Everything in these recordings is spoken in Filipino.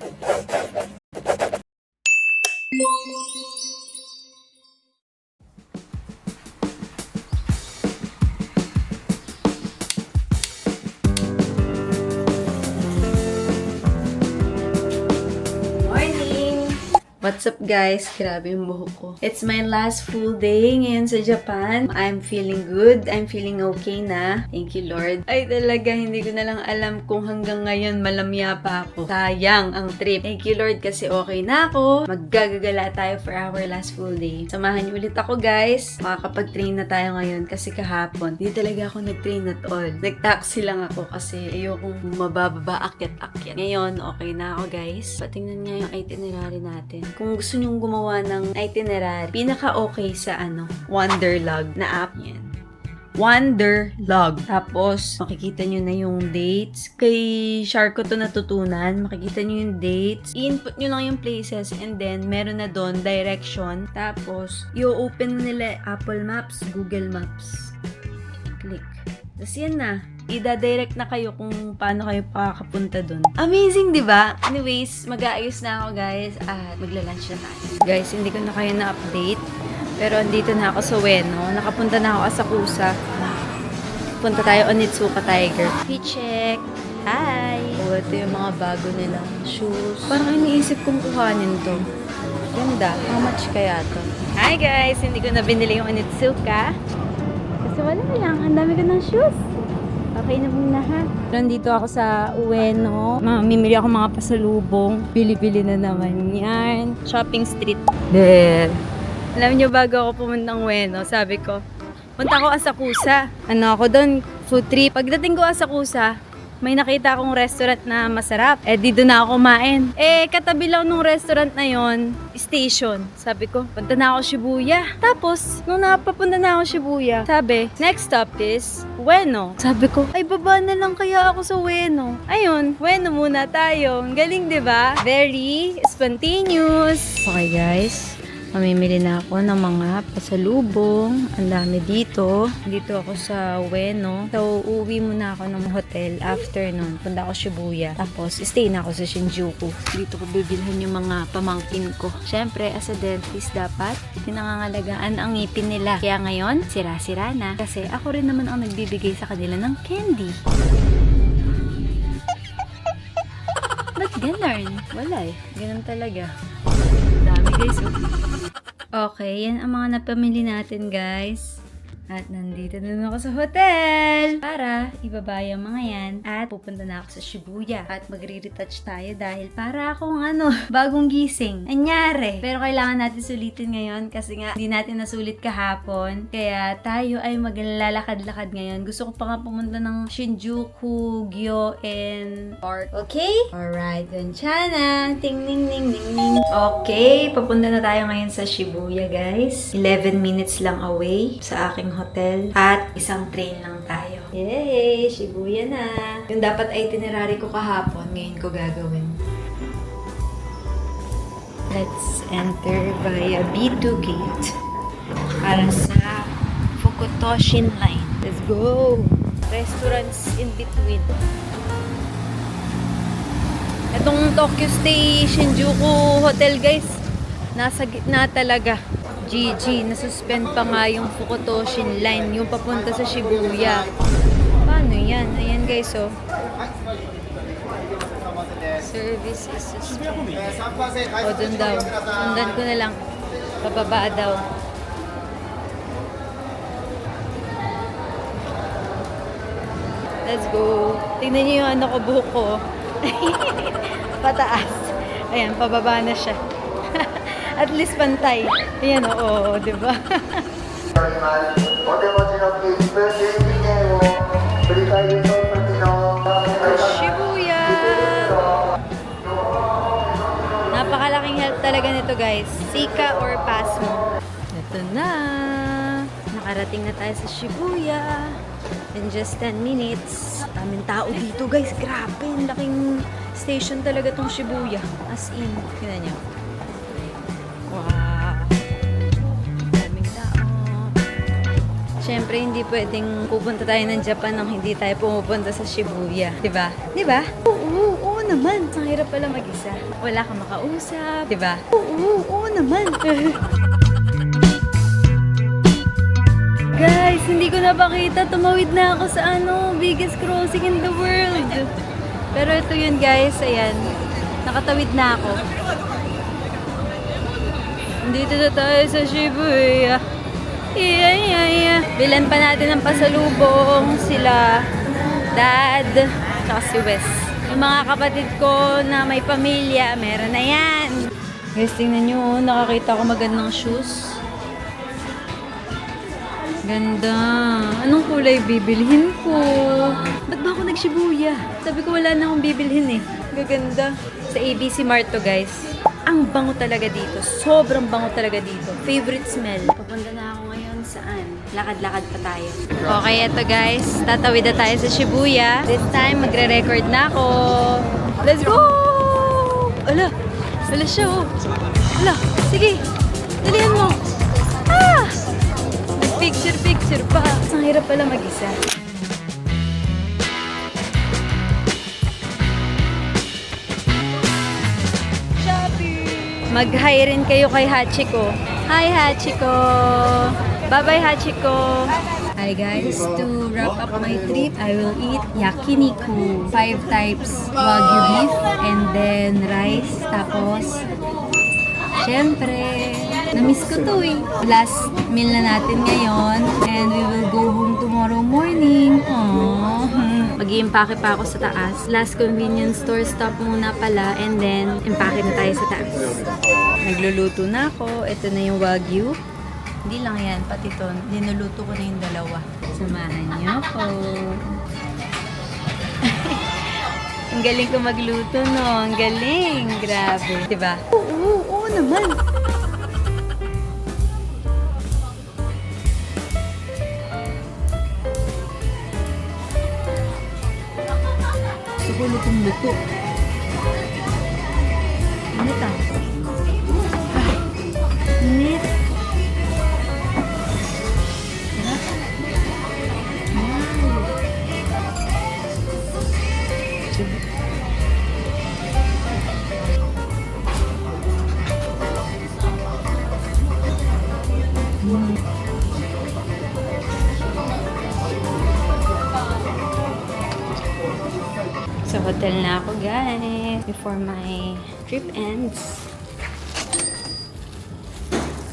Morning! What's up guys? Grabe yung buhok ko. It's my last full day ngayon sa Japan. I'm feeling good. I'm feeling okay na. Thank you Lord. Ay talaga, hindi ko na lang alam kung hanggang ngayon malamya pa ako. Sayang ang trip. Thank you Lord kasi okay na ako. Maggagagala tayo for our last full day. Samahan niyo ulit ako guys. Makakapag-train na tayo ngayon kasi kahapon. Hindi talaga ako nag-train at all. Nag-taxi lang ako kasi ayokong mabababa akyat-akyat. Ngayon, okay na ako guys. Patingnan nga yung itinerary natin. Kung gusto nyong gumawa ng itinerary, pinaka-okay sa ano, Wonderlog na app yan. Wonderlog. Tapos, makikita nyo na yung dates. Kay Shark ko to natutunan. Makikita nyo yung dates. I-input nyo lang yung places and then meron na doon direction. Tapos, i-open nila Apple Maps, Google Maps. Click. Tapos yan na. Ida-direct na kayo kung paano kayo pakakapunta doon. Amazing, di ba? Anyways, mag-aayos na ako, guys. At magla-lunch na tayo. Guys, hindi ko na kayo na-update. Pero andito na ako sa Ueno. Nakapunta na ako sa Sakusa. Punta tayo Onitsuka Tiger. Check. Hi! Oh, ito yung mga bago nilang shoes. Parang iniisip kong kuhanin to. Ganda. How much kaya to? Hi guys! Hindi ko na binili yung Onitsuka. Kasi wala lang. Ang dami ko ng shoes. Okay na muna ha. Nandito ako sa Ueno. Mamimili ako mga pasalubong. Bili-bili na naman yan. Shopping street. There. Alam niyo, bago ako pumunta ng Ueno, sabi ko, punta ako Asakusa. Ano ako doon? Food trip. Pagdating ko Asakusa, may nakita akong restaurant na masarap. Eh, dito na ako kumain. Eh, katabi lang nung restaurant na yon, station. Sabi ko, punta na ako Shibuya. Tapos, nung napapunta na ako Shibuya, sabi, next stop is Ueno. Sabi ko, ay baba na lang kaya ako sa Ueno. Ayun, Ueno muna tayo. Galing, di ba? Very spontaneous. Okay, guys. Mamimili na ako ng mga pasalubong. Ang dami dito. Dito ako sa Ueno. So, uuwi muna ako ng hotel after nun. Punta ako Shibuya. Tapos, stay na ako sa Shinjuku. Dito ko bibilhan yung mga pamangkin ko. Siyempre, as a dentist, dapat pinangangalagaan ang ngipin nila. Kaya ngayon, sira-sira na. Kasi ako rin naman ang nagbibigay sa kanila ng candy. Ba't ganun? Wala eh. Ganun talaga. Dami guys. oh. Okay, yan ang mga napamili natin guys. At nandito na ako sa hotel para ibaba yung mga yan at pupunta na ako sa Shibuya at magre-retouch tayo dahil para akong ano, bagong gising. Anyari. Pero kailangan natin sulitin ngayon kasi nga hindi natin nasulit kahapon. Kaya tayo ay maglalakad-lakad ngayon. Gusto ko pa nga pumunta ng Shinjuku, Gyo, and Park. Okay? Alright, dun siya na. Ting, ning, ning, ning, ning. Okay, papunta na tayo ngayon sa Shibuya, guys. 11 minutes lang away sa aking hotel. At isang train lang tayo. Yay! Shibuya na. Yung dapat itinerary ko kahapon, ngayon ko gagawin. Let's enter via B2 gate para sa Fukutoshin line. Let's go! Restaurants in between. Itong Tokyo Stay Shinjuku Hotel guys, nasa gitna talaga. GG, nasuspend pa nga yung Fukutoshin line, yung papunta sa Shibuya. Paano yan? Ayan guys, oh. Service is suspended. O, dun daw. Sundan ko na lang. Pababa daw. Let's go. Tingnan niyo yung ano ko, buhok ko. Pataas. Ayan, pababa na siya. At least pantay. Ayan, oo, di ba? Shibuya! Napakalaking help talaga nito guys. Sika or Pasmo. Ito na! Nakarating na tayo sa Shibuya in just 10 minutes. Daming tao dito guys. Grabe, laking station talaga tong Shibuya. As in, yun na. Siyempre, hindi pwedeng pupunta tayo ng Japan nang hindi tayo pumupunta sa Shibuya. Di ba? Di ba? Oo, oo naman. Ang hirap pala mag-isa. Wala kang makausap. Diba? Oo, oo naman. Guys, hindi ko napakita. Tumawid na ako sa ano, biggest crossing in the world. Pero ito yun guys, ayan. Nakatawid na ako. Dito na tayo sa Shibuya. Yeah, yeah, yeah. Bilan pa natin ng pasalubong sila, dad, tsaka si Wes. Yung mga kapatid ko na may pamilya, meron na yan. Guys, tingnan nyo, oh, nakakita ko magandang shoes. Ganda. Anong kulay bibilhin ko? Ba't ba ako nag-Shibuya? Sabi ko wala na akong bibilhin eh. Gaganda. Sa ABC Mart to guys. Ang bango talaga dito. Sobrang bango talaga dito. Favorite smell. Papunta na ako saan? Lakad-lakad pa tayo. Okay, eto guys. Tatawid na tayo sa Shibuya. This time, magre-record na ako. Let's go! Ala! Ala siya oh. Ala! Sige! Dalihan mo! Ah! Picture-picture pa. Ang hirap pala mag-isa. Mag-hi rin kayo kay Hachiko. Hi, Hachiko! Bye-bye, Hachiko! Hi guys, to wrap up my trip, I will eat yakiniku. Five types wagyu beef and then rice. Tapos, syempre, na-miss ko to eh. Last meal na natin ngayon and we will go home tomorrow morning. Aww. Mag-iimpake pa ako sa taas. Last convenience store stop muna pala and then impake na tayo sa taas. Nagluluto na ako. Ito na yung wagyu. Hindi lang yan, pati to. Linuluto ko na yung dalawa. Samahan niyo ako. Ang galing ko magluto, no? Ang galing. Grabe. Diba? Oo, oo, naman. Gusto ko lutong-luto. Guys. Before my trip ends.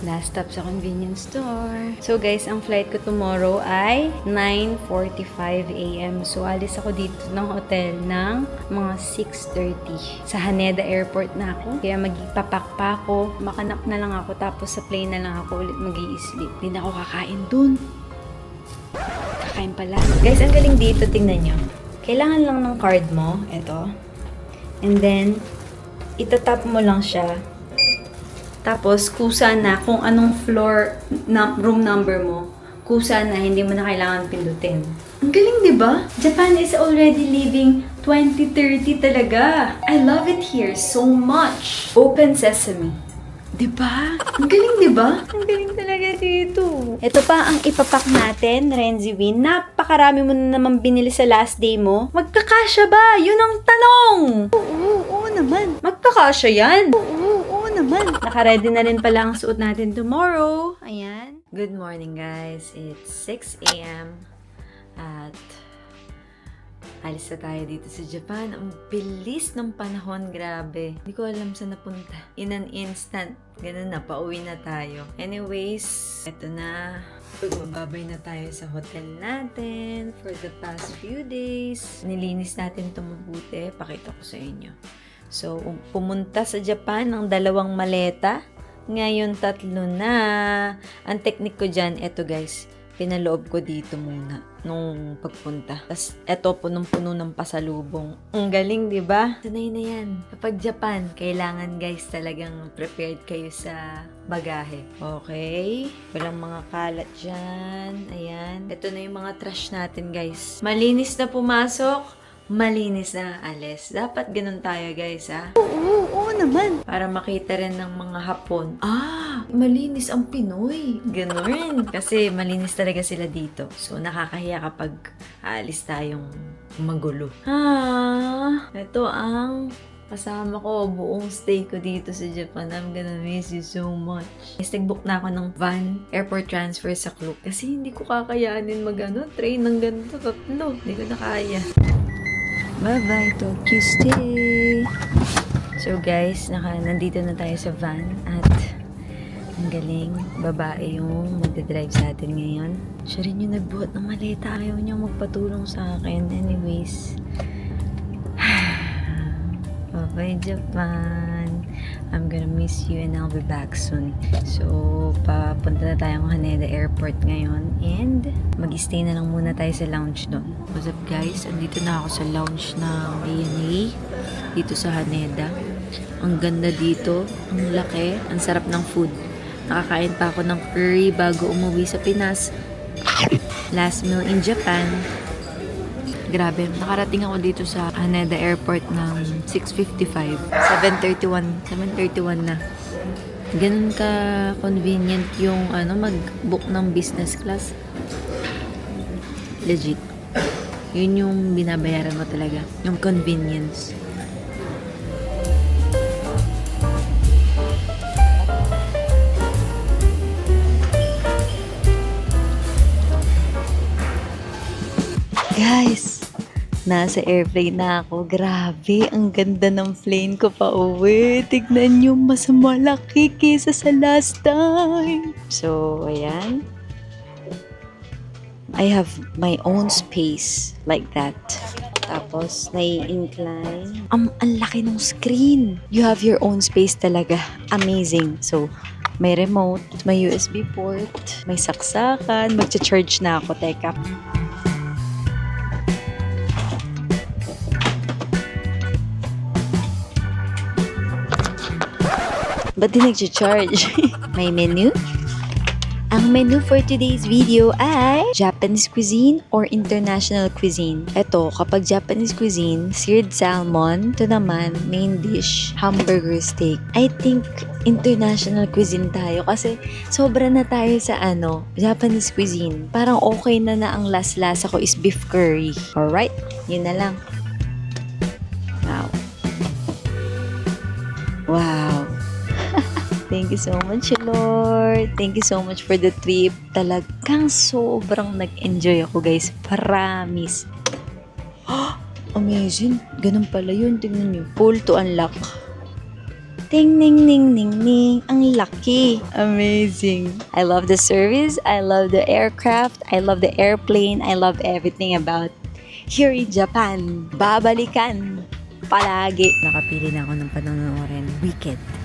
Last stop sa convenience store. So guys, ang flight ko tomorrow ay 9.45 a.m. So alis ako dito ng hotel ng mga 6.30. Sa Haneda Airport na ako. Kaya magpapak pa ako. Makanap na lang ako. Tapos sa plane na lang ako ulit mag sleep Hindi na ako kakain dun. Kakain pala. Guys, ang galing dito. Tingnan nyo. Kailangan lang ng card mo. Ito. And then, itatap mo lang siya. Tapos, kusa na kung anong floor, na, room number mo. Kusa na, hindi mo na kailangan pindutin. Ang galing, di ba? Japan is already leaving 2030 talaga. I love it here so much. Open sesame. Di ba? Ang galing, di ba? Ang galing talaga dito. Ito pa ang ipapak natin, Renzi Win. Napakarami mo na naman binili sa last day mo. Magkakasya ba? Yun ang tanong! Oo, oo, naman. Magkakasya yan? Oo, oo naman. Nakaready na rin pala ang suot natin tomorrow. Ayan. Good morning, guys. It's 6 a.m. At Alis tayo dito sa Japan. Ang bilis ng panahon, grabe. Hindi ko alam saan napunta. In an instant, ganun na, pauwi na tayo. Anyways, eto na. Magbabay na tayo sa hotel natin for the past few days. Nilinis natin ito mabuti. Pakita ko sa inyo. So, um- pumunta sa Japan ng dalawang maleta. Ngayon, tatlo na. Ang technique ko dyan, eto guys, pinaloob ko dito muna nung pagpunta. Tapos, eto punong-puno ng pasalubong. Ang galing, di ba? Sanay na yan. Kapag Japan, kailangan guys talagang prepared kayo sa bagahe. Okay? Walang mga kalat dyan. Ayan. Ito na yung mga trash natin, guys. Malinis na pumasok. Malinis na alis. Dapat ganun tayo, guys, ha? Oo, oo naman. Para makita rin ng mga hapon. Ah, malinis ang Pinoy. Ganun. Kasi malinis talaga sila dito. So, nakakahiya kapag aalis tayong magulo. Ah, ito ang kasama ko buong stay ko dito sa Japan. I'm gonna miss you so much. Yes, nag-book na ako ng van, airport transfer sa Klook. Kasi hindi ko kakayanin mag ano, train ng ganito, tatlo. Hindi ko na kaya. Bye-bye, Tokyo stay! So guys, naka, nandito na tayo sa van at ang galing, babae yung magdadrive sa atin ngayon. Siya rin yung nagbuhat ng maleta. Ayaw niya magpatulong sa akin. Anyways, Bye-bye, Japan. I'm gonna miss you and I'll be back soon. So, papunta na tayong Haneda Airport ngayon and mag-stay na lang muna tayo sa lounge doon. What's up guys? Andito na ako sa lounge ng ANA dito sa Haneda. Ang ganda dito, ang laki, ang sarap ng food. Nakakain pa ako ng curry bago umuwi sa Pinas. Last meal in Japan. Grabe, nakarating ako dito sa Haneda Airport ng 6.55. 7.31. 7.31 na. Ganun ka convenient yung ano mag-book ng business class. Legit. Yun yung binabayaran mo talaga. Yung convenience. Guys, nasa airplane na ako. Grabe, ang ganda ng plane ko pa uwi. Tignan nyo, mas malaki kesa sa last time. So, ayan. I have my own space like that. Tapos, nai-incline. Ang, ang laki ng screen. You have your own space talaga. Amazing. So, may remote, may USB port, may saksakan. Magcha-charge na ako. Teka. Ba't di nag-charge? May menu? Ang menu for today's video ay Japanese cuisine or international cuisine. Ito, kapag Japanese cuisine, seared salmon. Ito naman, main dish, hamburger steak. I think international cuisine tayo kasi sobra na tayo sa ano, Japanese cuisine. Parang okay na na ang last-lasa ko is beef curry. Alright? Yun na lang. Wow. Wow. Thank you so much, Lord. Thank you so much for the trip. Talagang sobrang nag-enjoy ako, guys. Promise. Amazing. Ganun pala yun. Tingnan nyo. Pull to unlock. Ting, ning, ning, ning, ning. Ang laki. Amazing. I love the service. I love the aircraft. I love the airplane. I love everything about here in Japan. Babalikan. Palagi. Nakapili na ako ng panonoorin. Wicked.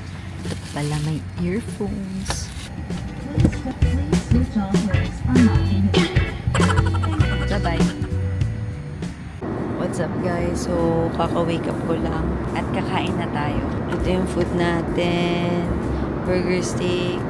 Pala may earphones. Bye-bye. What's up guys? So, kaka-wake up ko lang at kakain na tayo. Ito yung food natin. Burger steak,